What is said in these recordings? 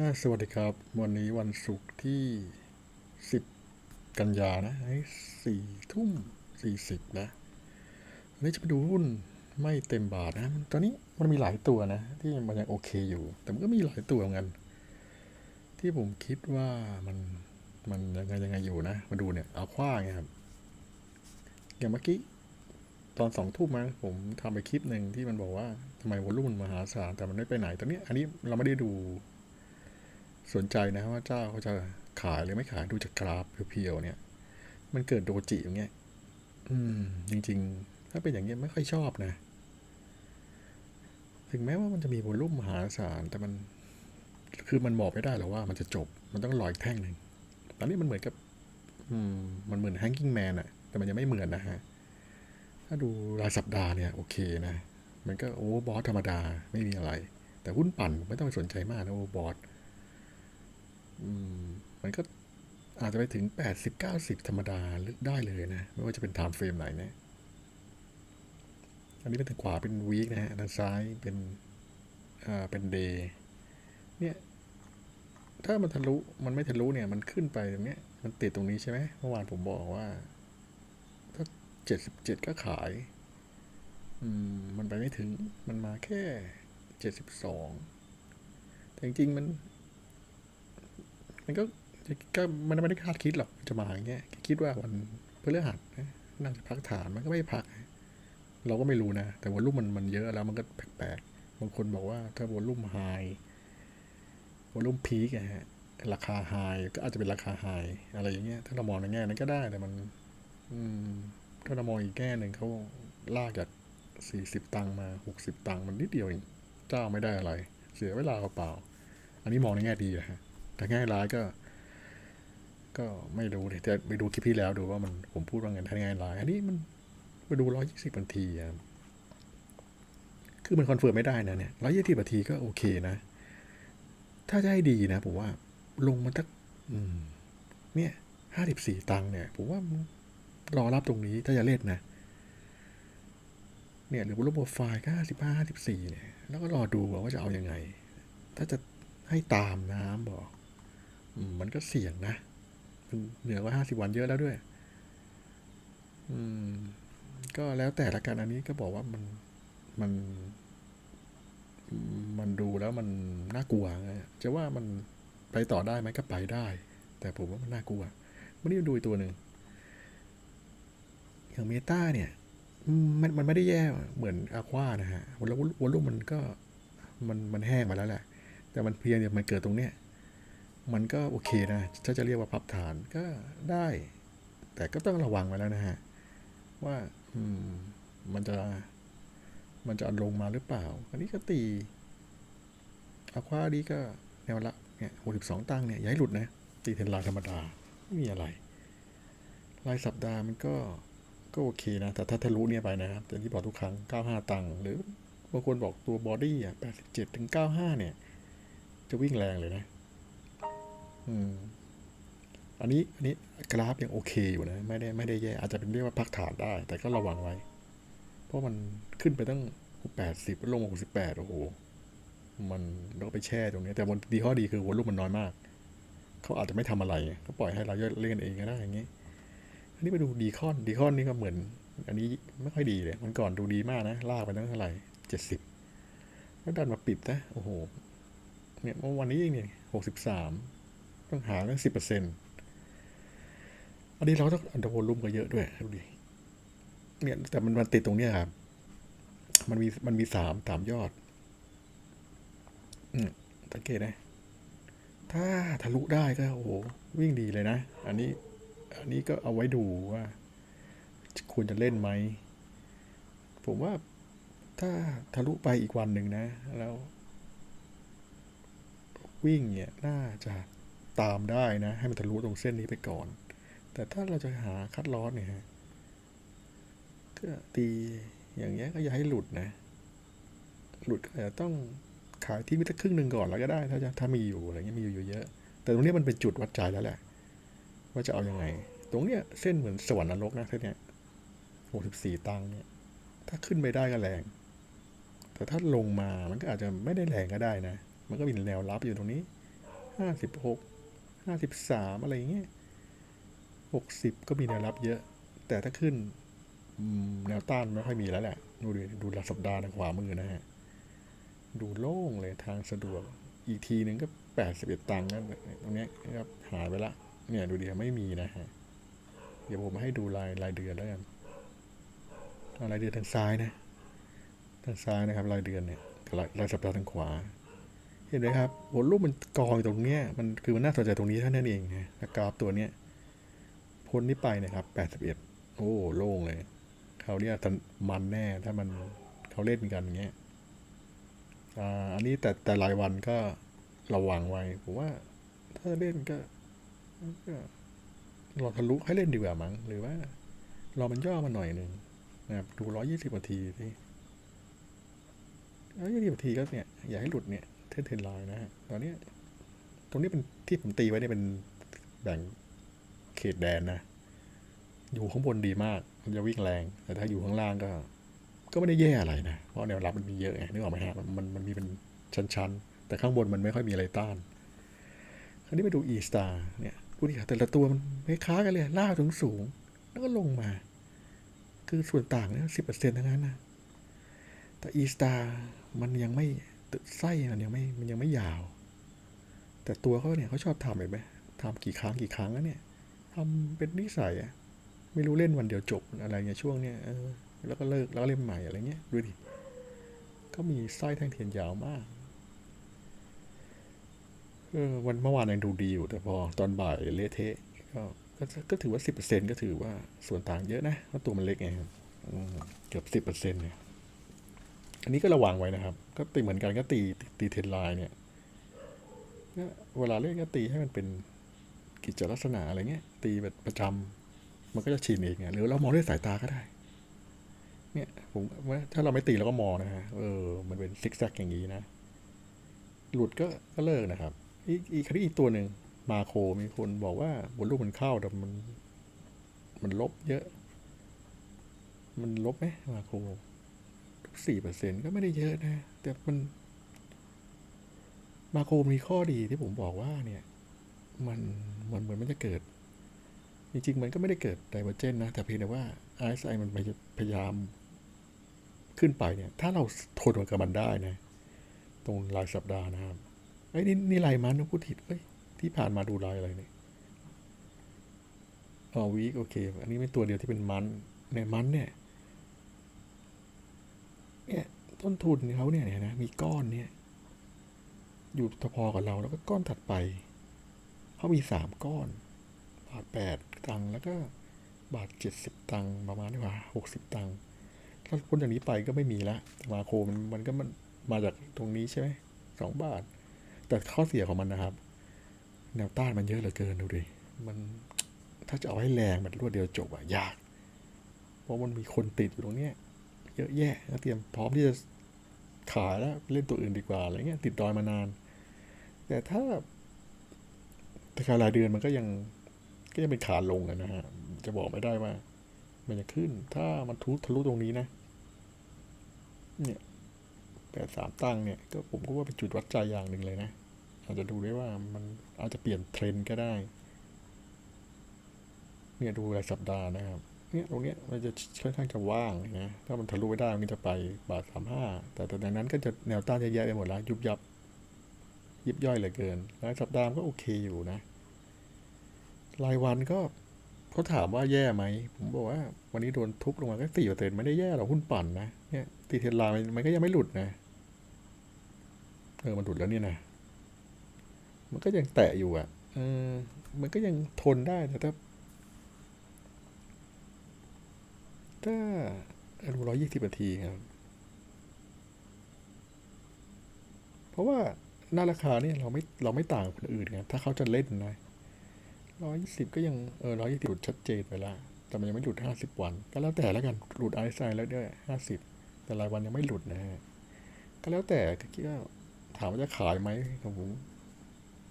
สวัสดีครับ วันนี้วันศุกร์ที่สิบกันยานะไอ้สี่ทุ่มสี่สิบนะวันนี้จะไปดูหุ้นไม่เต็มบาทนะ ตอนนี้มันมีหลายตัวนะ ที่มันยังโอเคอยู่ แต่มันก็มีหลายตัวเหมือนกัน ที่ผมคิดว่ามันมันยังไงยังไงอยู่นะ มาดูเนี่ยเอาคว้าไงครับ อย่างเมื่อกี้ตอนสองทุ่มมาผมทำไปคลิปหนึ่งที่มันบอกว่าทำไมวอลุ่มมันมหาศาลแต่มันไม่ไปไหนตอนนี้ อันนี้เราไม่ได้ดู สนใจนะว่าเจ้าเขาจะขายหรือไม่ขายดูจากกราฟเพียวๆเนี่ย มันเกิดโดจิอย่างเงี้ย อืม จริง ๆ ถ้าเป็นอย่างเงี้ยไม่ค่อยชอบนะ ถึงแม้ว่ามันจะมีวอลลุ่มมหาศาลแต่มันคือมันบอกไม่ได้หรอกว่ามันจะจบ มันต้องรออีกแท่งหนึ่ง ตอนนี้มันเหมือนกับ อืม มันเหมือนแฮงกิ้งแมนอะแต่มันยังไม่เหมือนนะฮะ ถ้าดูรายสัปดาห์เนี่ยโอเคนะ มันก็โอเวอร์บอสธรรมดาไม่มีอะไร แต่หุ้นปั่นไม่ต้องไปสนใจมากนะโอเวอร์บอส มันก็อาจจะไปถึงแปดสิบเก้าสิบธรรมดาได้เลยนะ ไม่ว่าจะเป็นไทม์เฟรมไหนนะ อันนี้เป็นทางขวาเป็นวีคนะฮะ ด้านซ้ายเป็นอ่าเป็นเดย์เนี่ย ถ้ามันทะลุ มันไม่ทะลุเนี่ย มันขึ้นไปตรงเนี้ย มันติดตรงนี้ใช่ไหมเมื่อวานผมบอกว่า ถ้าเจ็ดสิบเจ็ดก็ขาย อืม มันไปไม่ถึง มันมาแค่เจ็ดสิบสองแต่จริงๆ มัน มันก็ก็มันไม่ได้คาดคิดหรอกจะมาอย่างเงี้ยคิดว่าวันเพฤหัสนะน่าจะพักฐานมันก็ไม่พัก เราก็ไม่รู้นะ แต่วอลลุ่มมันมันเยอะแล้วมันก็แปลกๆบางคนบอกว่าถ้าวอลลุ่มไฮวอลลุ่มพีกฮะราคาไฮก็อาจจะเป็นราคาไฮอะไรอย่างเงี้ยถ้าเรามองในแง่นั้นก็ได้แต่มัน อืมถ้าเรามองอีกแง่หนึ่งเขาลากจากสี่สิบตังค์มาหกสิบตังค์มันนิดเดียวเองเจ้าไม่ได้อะไร เสียเวลาเปล่า อันนี้มองในแง่ดีนะฮะ แต่ง่ายร้ายก็ ก็ไม่รู้เลยแต่ไปดูคลิปที่แล้วดูว่ามันผมพูดว่าไงทางแง่ร้าย อันนี้มันไปดูร้อยยี่สิบนาทีอะคือมันคอนเฟิร์มไม่ได้นะเนี่ยร้อยยี่สิบนาทีก็โอเคนะ ถ้าจะให้ดีนะผมว่าลงมาทักอืมเนี่ยห้าสิบสี่ตังค์เนี่ย ผมว่ารอรับตรงนี้ถ้าจะเล่นนะ เนี่ยหรือว่ารูปโปรไฟล์ก็ห้าสิบห้าห้าสิบสี่เนี่ย แล้วก็รอดูว่าจะเอาอยัางไง ถ้าจะให้ตามน้ำบอก มันก็เสี่ยงนะมันเหนือกว่าห้าสิบวันเยอะแล้วด้วย อืม ก็แล้วแต่ละกันอันนี้ก็บอกว่ามันมันมันดูแล้วมันน่ากลัวไงจะว่ามันไปต่อได้ไหมก็ไปได้ แต่ผมว่ามันน่ากลัววันนี้ดูอีกตัวหนึ่งอย่างเมตาเนี่ย มันมันไม่ได้แย่เหมือนอาควานะฮะวอลลุ่มวอลลุ่มมันก็มันมันแห้งมาแล้วแหละ แต่มันเพียงเนี่ยมันเกิดตรงเนี้ย มันก็โอเคนะ ถ้าจะเรียกว่าพับฐานก็ได้ แต่ก็ต้องระวังไว้แล้วนะฮะ ว่าอืมมันจะ มันจะลงมาหรือเปล่า อันนี้ก็ตีอะควาดีก็แนวละเนี่ยหกสิบสองตังค์เนี่ยอย่าให้หลุดนะ ตีเทนลน์ธรรมดา ไม่มีอะไร รายสัปดาห์มันก็ก็โอเคนะ แต่ถ้าทะลุเนี่ยไปนะครับแต่ที่บอกทุกครั้ง 95 ตังค์หรือบางคนบอกตัวบอดี้อะ 87 ถึง 95 เนี่ย จะวิ่งแรงเลยนะ อันนี้อันนี้กราฟยังโอเคอยู่นะ ไม่ได้ไม่ได้แย่อาจจะเป็นเรียกว่าพักฐานได้ แต่ก็ระวังไว้ เพราะมันขึ้นไปตั้ง80ลงมา68โอ้โห มันเราก็ไปแช่ตรงนี้ แต่วันดีข้อดีคือวอลลุ่มมันน้อยมาก เขาอาจจะไม่ทำอะไรก็ปล่อยให้เราเล่นเองก็ได้อย่างนี้ อันนี้ไปดูดีคอนดีคอนนี่ก็เหมือน อันนี้ไม่ค่อยดีเลย มันก่อนดูดีมากนะลากไปตั้งเท่าไหร่เจ็ดสิบแล้วดันมาปิดนะโอ้โหเนี่ยเมื่อวันนี้เองเนี่ยหกสิบสาม ต้องหาตั้งสิบเปอร์เซ็นต์อันนี้เราต้องอันดับวอลลุ่มก็เยอะด้วยดูดิเนี่ยแต่มันมันติดตรงเนี้ยครับ มันมีมันมีสามสามยอด อืมสังเกตนะ ถ้าทะลุได้ก็โอ้โหวิ่งดีเลยนะ อันนี้ อันนี้ก็เอาไว้ดูว่า ควรจะเล่นไหม ผมว่าถ้าทะลุไปอีกวันหนึ่งนะ แล้ว วิ่งเนี่ย น่าจะ ตามได้นะ ให้มันทะลุตรงเส้นนี้ไปก่อน แต่ถ้าเราจะหาคัดลอสเนี่ยฮะก็ตีอย่างเงี้ยก็อย่าให้หลุดนะ หลุดก็อาจจะต้องขายที่มิตรครึ่งหนึ่งก่อนแล้วก็ได้ ถ้าจะถ้ามีอยู่อะไรเงี้ยมีอยู่เยอะ แต่ตรงเนี้ยมันเป็นจุดวัดใจแล้วแหละ ว่าจะเอาอยัางไง ตรงเนี้ยเส้นเหมือนสวรรค์นรกนะเส้นเนี้ยหกสิบสี่ตังค์เนี่ย ถ้าขึ้นไปได้ก็แรง แต่ถ้าลงมามันก็อาจจะไม่ได้แรงก็ได้นะ มันก็มีแนวรับอยู่ตรงนี้ห้าสิบหก ห้าสิบสามอะไรอย่างเงี้ยหกสิบก็มีแนวรับเยอะ แต่ถ้าขึ้นแนวต้านไม่ค่อยมีแล้วแหละ ดูดดูหลักสัปดาห์ทางขวามือนะฮะ ดูโล่งเลยทางสะดวก อีกทีหนึ่งก็แปดสิบเอ็ดตังค์นั่นตรงนี้ยครับหายไปละ เนี่ยดูดิไม่มีนะฮะ เดี๋ยวผมให้ดูรายรายเดือนแล้วกันรายเดือนทางซ้ายนะ ทางซ้ายนะครับรายเดือนเนี่ยรายรายสัปดาห์ทางขวา เห็นไหมครับวอลลุ่มมันกองอยู่ตรงเนี้ยมันคือมันน่าสนใจตรงนี้เท่านั้นเองนะแล้วกราฟตัวเนี้ยพ้นนี้ไปนะครับแปดสิบเอ็ดโอ้โล่งเลยเขาเนี่ยมันแน่ถ้ามันเขาเล่นกันอย่างเงี้ยอ่าอันนี้แต่แต่รายวันก็ระวังไว้ผมว่า ถ้าเล่นก็ก็รอทะลุให้เล่นดีกว่ามั้งหรือว่ารอมันย่อมาหน่อยหนึ่งนะครับดูร้อยยี่สิบนาทีสิร้อยยี่สิบนาทีก็เนี่ย อย่าให้หลุดเนี่ย เทนเทนไลน์นะฮะตอนนี้ตรงนี้เป็นที่ผมตีไว้เนี่ยเป็นแบ่งเขตแดนนะ อยู่ข้างบนดีมาก มันจะวิ่งแรง แต่ถ้าอยู่ข้างล่างก็ ก็ไม่ได้แย่อะไรนะ เพราะแนวรับมันมีเยอะไงนึกออกไหมฮะมันมันมันมีเป็นชั้นๆ แต่ข้างบนมันไม่ค่อยมีอะไรต้าน คราวนี้ไปดู E star เนี่ยพูดดีแต่ละตัวมันไม่ค้ากันเลยล่ากถึงสูง แล้วก็ลงมา คือส่วนต่างเนี่ยสิบเปอร์เซ็นต์ทั้งนั้นนะ แต่ E star มันยังไม่ ไส้มันยังไม่มันยังไม่ยาว แต่ตัวเขาเนี่ยเขาชอบทำเห็นไหมทำกี่ครั้งกี่ครั้งแล้วเนี่ยทำเป็นนิสัยอะไม่รู้เล่นวันเดียวจบอะไรเงี้ยช่วงเนี้ยเออแล้วก็เลิกแล้วเล่นใหม่อะไรเงี้ยดูดิก็มีไส้แท่งเทียนยาวมากเออวันเมื่อวานยังดูดีอยู่แต่พอตอนบ่ายเละเทะก็ก็ถือว่าสิบเปอร์เซ็นก็ถือว่าส่วนต่างเยอะนะเพราะตัวมันเล็กไงครับอืมเกือบสิบเปอร์เซ็นต์เนี่ย อันนี้ก็ระวังไว้นะครับ ก็ตีเหมือนกันก็ตีตีเทนไลน์เนี่ยเวลาเล่นก็ตีให้มันเป็นกิจลักษณะอะไรเงี้ย ตีแบบประจำมันก็จะชินเองไงหรือเรามองด้วยสายตาก็ได้ เนี่ยผมว่าถ้าเราไม่ตีเราก็มองนะฮะเออ มันเป็นซิกแซกอย่างนี้นะ หลุดก็ก็เลิกนะครับ อีกอีกคดีอีกตัวหนึ่งมาโครมีคนบอกว่าบนรูปมันเข้าแต่มัน มันลบเยอะ มันลบไหมมาโคร สี่เปอร์เซ็นก็ไม่ได้เยอะนะ แต่มัน มาโครมีข้อดีที่ผมบอกว่าเนี่ย มันมันเหมือนมันจะเกิด จริงๆ มันก็ไม่ได้เกิดไดเวอร์เจนนะ แต่เพียงแต่ว่า RSI มันพยายามขึ้นไปเนี่ย ถ้าเราทนกับมันได้นะ ตรงรายสัปดาห์นะครับไอ้นี่นี่รายมันนะพูดผิดเอ้ยที่ผ่านมาดูรายอะไรเนี่ยอ๋อวีคโอเค อันนี้เป็นตัวเดียวที่เป็นมันในมันเนี่ย เนี่ย ต้นทุนเขาเนี่ยนะมีก้อนเนี่ย อยู่พอกับเราแล้วก็ก้อนถัดไปเขามีสามก้อน บาทแปดตังค์แล้วก็บาทเจ็ดสิบตังค์ประมาณนี้ว่าหกสิบตังค์ถ้าพ้นจากนี้ไปก็ไม่มีละมาโคมันมันก็มันมาจากตรงนี้ใช่ไหมสองบาท แต่ข้อเสียของมันนะครับ แนวต้านมันเยอะเหลือเกินดูดิมันถ้าจะเอาให้แรงแบบรวดเดียวจบอะยาก เพราะมันมีคนติดอยู่ตรงเนี้ยเยอะแยะแล้วเตรียมพร้อมที่จะ ขายแล้วเล่นตัวอื่นดีกว่าอะไรเงี้ยติดดอยมานาน แต่ถ้าแต่การรายเดือนมันก็ยังก็ยังเป็นขาลงนะฮะจะบอกไม่ได้ว่า มันจะขึ้น ถ้ามันทุทะลุตรงนี้นะ เนี่ยแปดสามตั้งเนี่ยก็ผมก็ว่าเป็นจุดวัดใจอย่างหนึ่งเลยนะอาจจะดูได้ว่ามันอาจจะเปลี่ยนเทรนด์ก็ได้ เนี่ยดูรายสัปดาห์นะครับ เนี่ยตรงเนี้ยมันจะค่อนข้างจะว่างนะ ถ้ามันทะลุไม่ได้มันก็จะไปบาทสามห้าแต่แตอนนั้นก็จะแนวต้านเยอะแยะไปหมดแล้ว ยุบยับ ยิบย่อยเหลือเกินรายสัปดาห์มันก็โอเคอยู่นะ รายวันก็เขาถามว่าแย่ไหม ผมบอกว่า วันนี้โดนทุบลงมาก็สี่เปอร์เซ็นต์ไม่ได้แย่หรอกหุ้นปั่นนะ เนี่ยตีเทนไลน์มันมันก็ยังไม่หลุดนะ เออ มันหลุดแล้วนี่นะ มันก็ยังแตะอยู่อะ เออ มันก็ยังทนได้แต่ถ้า ถ้าดูร้อยยี่สิบนาทีครับ เพราะว่าหน้าราคาเนี่ยเราไม่เราไม่ต่างคนอื่นไงถ้าเขาจะเล่นนะร้อยยี่สิบก็ยังเออร้อยยี่สิบหลุดชัดเจนไปล้วแต่มันยังไม่หลุดห้าสิบวัน ก็แล้วแต่แล้วกันหลุดไอซ์ไซแล้วด้วยห้าสิบแต่รายวันยังไม่หลุดนะฮะก็แล้วแต่ก็คิดว่าถามว่าจะขายไหมของผม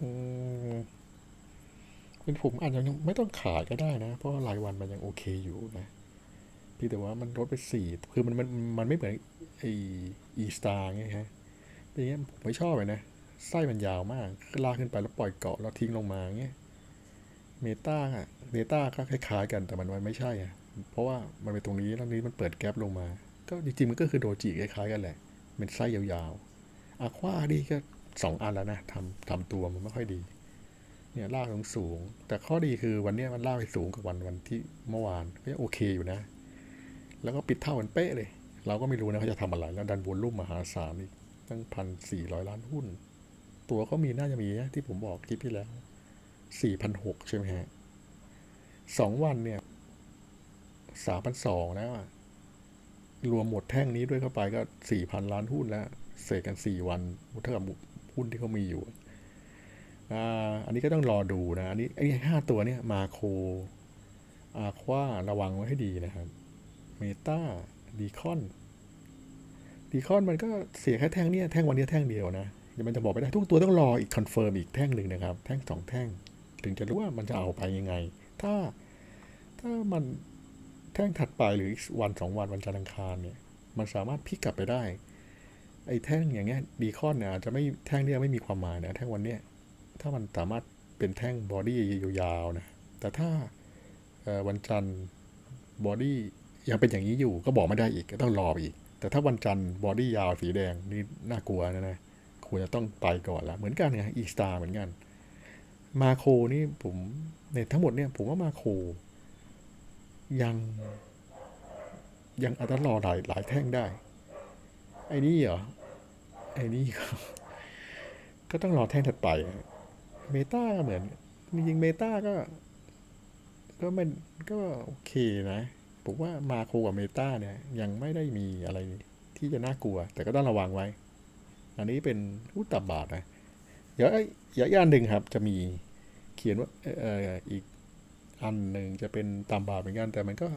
อืมเป็นผมอาจจะยังไม่ต้องขายก็ได้นะ เพราะรายวันมันยังโอเคอยู่นะ เพียงแต่ว่ามันลดไปสี่คือมันมันมันไม่เหมือนไออีสตาร์ไงฮะเป็นอย่างเงี้ยผมไม่ชอบเลยนะ ไส้มันยาวมากลากขึ้นไปแล้วปล่อยเกาะแล้วทิ้งลงมาอย่างเงี้ยเมตาอะเมตาก็คล้ายๆกันแต่มันมันไม่ใช่อะเพราะว่ามันเป็นตรงนี้แล้วนี้มันเปิดแก๊ปลงมา ก็จริงๆมันก็คือโดจิคล้ายๆกันแหละเป็นไส้ยาวๆอะควาดีก็สองอันแล้วนะทำทำตัวมันไม่ค่อยดีเนี่ยลากสูงสูง แต่ข้อดีคือวันเนี้ยมันลากไปสูงกว่าวันวันที่เมื่อวานก็ยังโอเคอยู่นะ แล้วก็ปิดเท่ากันเป๊ะเลย เราก็ไม่รู้นะเขาจะทำอะไร แล้วดันวอลลุ่มมหาศาลอีกตั้งพันสี่ร้อยล้านหุ้น ตัวเขามีน่าจะมีนะที่ผมบอกคลิปที่แล้วสี่พันหกใช่ไหมฮะสองวันเนี่ยสามพันสองแล้วอะรวมหมดแท่งนี้ด้วยเข้าไปก็สี่พันล้านหุ้นแล้วเสกกันสี่วันเท่ากับหุ้นที่เขามีอยู่อ่อันนี้ก็ต้องรอดูนะ อันนี้ไอ้ห้าตัวเนี่ยมาโคอาคว้าระวังไว้ให้ดีนะครับ เมตาดีคอนดีคอนมันก็เสียแค่แท่งเนี่ยแท่งวันนี้แท่งเดียวนะเดี๋ยวมันจะบอกไม่ได้ทุกตัวต้องรออีกคอนเฟิร์มอีกแท่งหนึ่งนะครับ แท่งสองแท่ง ถึงจะรู้ว่ามันจะเอาไปยังไง ถ้าถ้ามันแท่งถัดไปหรืออีกวันสองวันวันจันทร์อังคารเนี่ยมันสามารถพลิกกลับไปได้ ไอ้แท่งอย่างเงี้ยดีคอนเนี่ยอาจจะไม่แท่งเนี้ยไม่มีความหมายนะแท่งวันเนี้ยถ้ามันสามารถเป็นแท่งบอดี้ยาวๆนะแต่ถ้าวันจันทร์บอดี้ ยังเป็นอย่างนี้อยู่ก็บอกไม่ได้อีกก็ต้องรออีก แต่ถ้าวันจันทร์บอดี้ยาวสีแดงนี่น่ากลัวนะนะควรจะต้องไปก่อนและเหมือนกันไงอีสตาเหมือนกัน มาโคนี่ผมในทั้งหมดเนี่ยผมว่ามาโค ยัง ยังอาจจะรอหลายหลายแท่งได้ ไอ้นี่เหรอ ไอ้นี่ก็ก็ต้องรอแท่งถัดไป เมตาเหมือนจริงเมตาก็ ก็มันก็โอเคนะ ผมว่ามาโคกับเมตาเนี่ย ยังไม่ได้มีอะไรที่จะน่ากลัว แต่ก็ต้องระวังไว้ อันนี้เป็นอุตตบาทนะเดี๋ยวไอ้เดี๋ยวอีกอันหนึ่งครับ จะมีเขียนว่าเอ่ออีกอันหนึ่งจะเป็นตามบาทเหมือนกัน แต่มันก็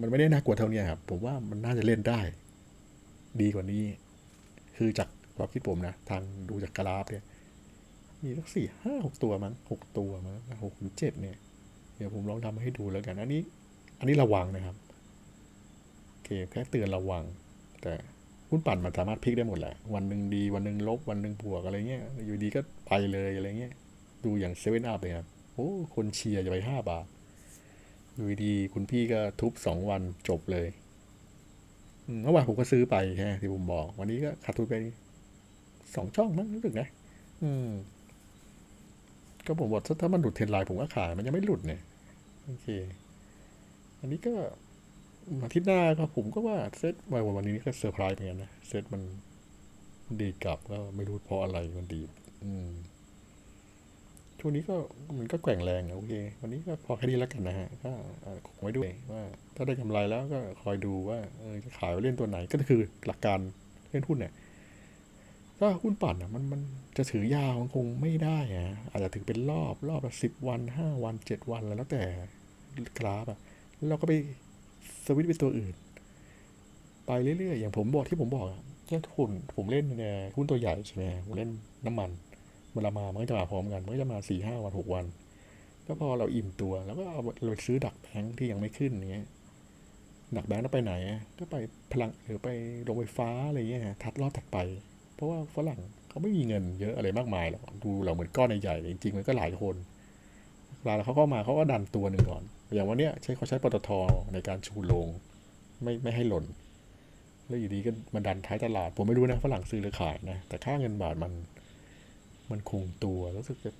มันไม่ได้น่ากลัวเท่านี้ครับ ผมว่ามันน่าจะเล่นได้ ดีกว่านี้ คือจากความคิดผมนะ ทางดูจากกราฟเนี่ย มีสักสี่ห้าหกตัวมั้งหกตัวมั้งหกถึงเจ็ดเนี่ย เดี๋ยวผมลองทำให้ดูแล้วกัน อันนี้ อันนี้ระวังนะครับโอเคแค่เตือนระวัง แต่หุ้นปั่นมันสามารถพลิกได้หมดแหละ วันหนึ่งดี วันหนึ่งลบ วันหนึ่งบวกอะไรเงี้ย อยู่ดีก็ไปเลยอะไรเงี้ย ดูอย่างเซเว่นอัพเลยครับ โอ้ คนเชียร์จะไปห้าบาท อยู่ดีคุณพี่ก็ทุบสองวันจบเลยเมื่อวานผมก็ซื้อไปฮะที่ผมบอก วันนี้ก็ขาดทุนไปสองช่องมั้งรู้สึกนะ อืม ก็ผมบอกถ้าถ้ามันหลุดเทรนไลน์ผมก็ขาย มันยังไม่หลุดเนี่ย โอเค อันนี้ก็อาทิตย์หน้าก็ผมก็ว่าเซตวันวันนี้ก็เซอร์ไพรส์เหมือนกันนะเซตมันดีกลับก็ไม่รู้เพราะอะไรมันดี อืมช่วงนี้ก็มันก็แกว่งแรงอะโอเค วันนี้ก็พอแค่นี้แล้วกันนะฮะก็คงไว้ด้วยว่า ถ้าได้กำไรแล้วก็คอยดูว่าเออจะขายไว้เล่นตัวไหนก็คือหลักการเล่นหุ้นเนี่ยก็หุ้นปั่นอะมันมันจะถือยาวมันคงไม่ได้อะอาจจะถือเป็นรอบรอบละสิบวันห้าวันเจ็ดวันแล้วแต่กราฟอะ เราก็ไปสวิตช์ไปตัวอื่น ไปเรื่อยๆอย่างผมบอกที่ผมบอกอะแค่หุ้นผมเล่นเนี่ยหุ้นตัวใหญ่ใช่ไหมผมเล่นน้ำมันเวลามามันก็จะมาพร้อมกันมันก็จะมาสี่ห้าวันหกวันก็พอเราอิ่มตัวแล้วก็เอาเราซื้อดักแบงค์ที่ยังไม่ขึ้นอย่างเงี้ยดักแบงค์แล้วไปไหน ก็ไปพลังหรือไปโรงไฟฟ้าอะไรเงี้ยถัดรอบถัดไป เพราะว่าฝรั่งเขาไม่มีเงินเยอะอะไรมากมายหรอกดูเราเหมือนก้อนใหญ่ๆจริงๆมันก็หลายคน เวลาเขาเข้ามาเขาก็ดันตัวหนึ่งก่อน อย่างวันเนี้ยใช้เขาใช้ปตทในการชูโรงไม่ไม่ให้หล่น แล้วอยู่ดีก็มาดันท้ายตลาด ผมไม่รู้นะฝรั่งซื้อหรือขายนะ แต่ค่าเงินบาทมัน มันคงตัวรู้สึกจะ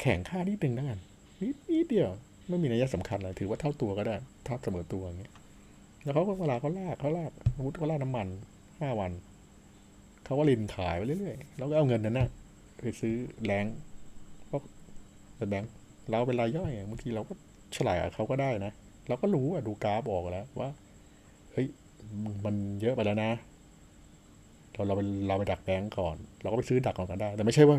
แข่งค่านิดนึงนะกันนิดนิดเดียวไม่มีนัยสำคัญอะไรถือว่าเท่าตัวก็ได้เท่าเสมอตัวอย่างเงี้ยแล้วเขาก็เวลาเขาลากเขาลากสมมติเขาลากน้ำมันห้าวันเขาก็ลินขายไปเรื่อยๆแล้วก็เอาเงินนั้นนะไปซื้อแรงเพราะแต่แบงค์ เราเป็นรายย่อยบางทีเราก็ฉลาดเขาก็ได้นะเราก็รู้อะดูกราฟออกแล้วว่าเฮ้ยมันเยอะไปแล้วนะเราเราไปเราไปดักแบงก์ก่อน เราก็ไปซื้อดักก่อนกันได้ แต่ไม่ใช่ว่า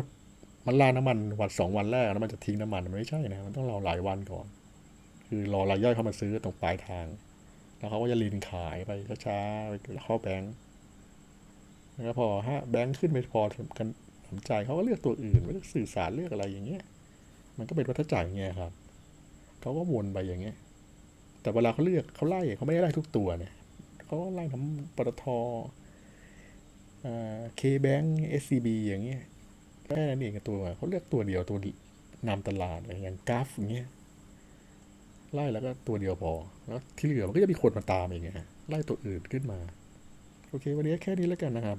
มันลาน้ำมันวันสองวันแรกแล้วมันจะทิ้งน้ำมันมันไม่ใช่นะมันต้องรอหลายวันก่อน คือรอรายย่อยเข้ามาซื้อตรงปลายทาง แล้วเขาก็จะลินขายไปช้าๆไปเข้าแบงก์แล้วพอฮะแบงก์ขึ้นไปพอกันสนใจเขาก็เลือกตัวอื่นเลือกสื่อสารเลือกอะไรอย่างเงี้ย มันก็เป็นวัฏจักรอย่างเงี้ยครับเขาก็วนไปอย่างเงี้ย แต่เวลาเขาเลือกเขาไล่เขาไม่ได้ไล่ทุกตัวเนี่ยเขาก็ไล่ทั้งปตทเคแบงก์เอสซีบีอย่างเงี้ยแค่นั้นเองตัวเขาเลือกตัวเดียวตัวนำตลาดอย่างกราฟอย่างเงี้ยไล่แล้วก็ตัวเดียวพอ แล้วที่เหลือมันก็จะมีคนมาตามเองไงฮะไล่ตัวอื่นขึ้นมา โอเค วันนี้แค่นี้แล้วกันนะครับ